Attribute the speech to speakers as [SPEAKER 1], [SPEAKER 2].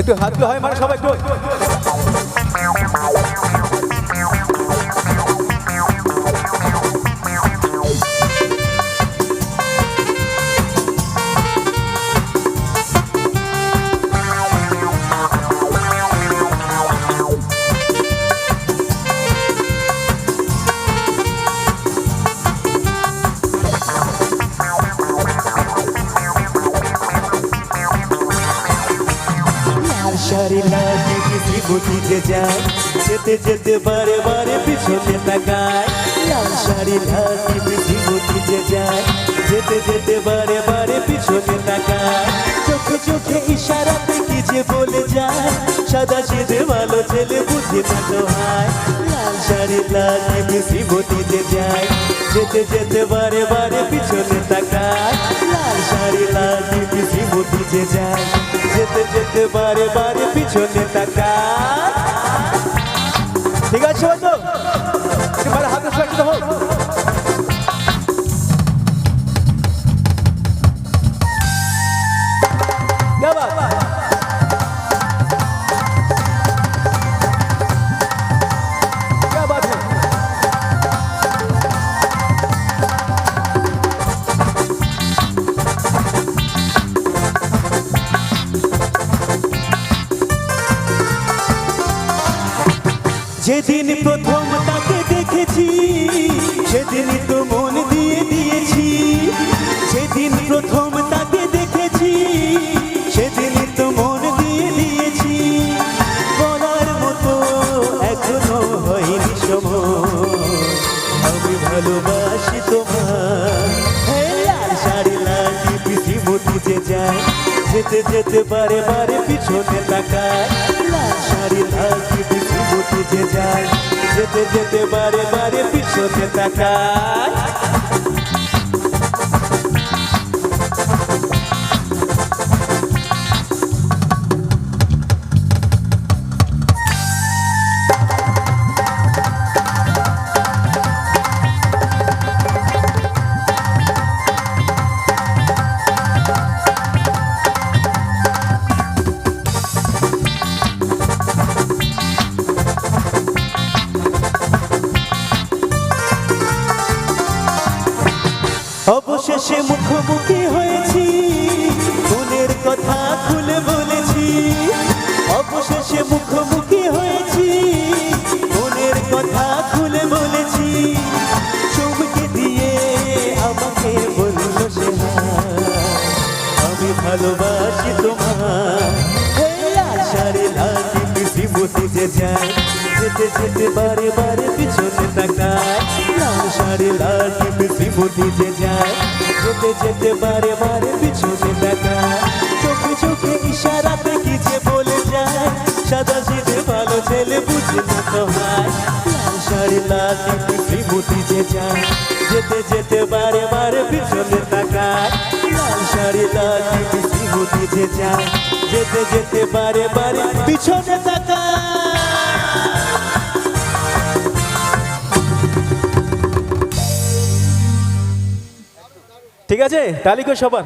[SPEAKER 1] একটু হাত হয় মানে সবাই
[SPEAKER 2] শাড়ি লাগে কিসি বুঝিতে যায়, যেতে যেতে বারে বারে পিছনে তাকায়। লাল শাড়ি লাগে কিসি বুঝিতে যায়, যেতে যেতে বারে বারে পিছনে তাকায়। চোখে চোখে ইশারাতে কি যে বলে যায়, সাদা সেদে ভালো ছেলে বুঝে না হয়। লাল শাড়ি লাগে কিসি বুঝিতে যায়, যেতে যেতে বারে বারে পিছনে তাকায়। লাল শাড়ি লাগে কিসি বুঝিতে যায়। যেতে বারে বারে পিছনে তাকায়।
[SPEAKER 1] ঠিক আছে বন্ধু?
[SPEAKER 2] যেদিন প্রথম তাকে দেখেছি সেদিনই তো মন দিয়ে দিয়েছি। যেদিন প্রথম তাকে দেখেছি সেদিনই তো মন দিয়ে দিয়েছি। বলার মতো এখনও হয়নি সময়। আমি ভালোবাসি তোমার শাড়ি লাল পিসি মতি যায়। যেতে যেতে বারে বারে পিছনে তাকায়। লাল শাড়ি লাল পিসি মতি যে যায়। যেতে যেতে বারে বারে পিছনে তাকায়। অবশেষে মুখোমুখি হয়েছি। মনের কথা খুলে বলেছি। অবশেষে মুখোমুখি হয়েছি। মনের কথা খুলে বলেছি। চুমকে দিয়ে আমাকে বলল সে আমি ভালোবাসি তোমার। মতি যে যায়। যেতে যেতে বারে বারে পিছনে তাকায়। লাল শাড়ি লাল পিসি মতি যায়, যেতে যেতে বারে বারে পিছনে তাকায় চোখে চোখে ইশারাতে কি যে বলে যায়, সাদা সিধে ভালো ছেলে বুঝে না তো হয়। শাড়ি, লাল পিসি মতি যায়, যেতে যেতে বারে বারে পিছনে তাকায়। লাল শাড়ি, লাল পিসি মতি যায়, যেতে যেতে বারে বারে পিছনে তাকায়।
[SPEAKER 1] ঠিক আছে? তালিকা সবার।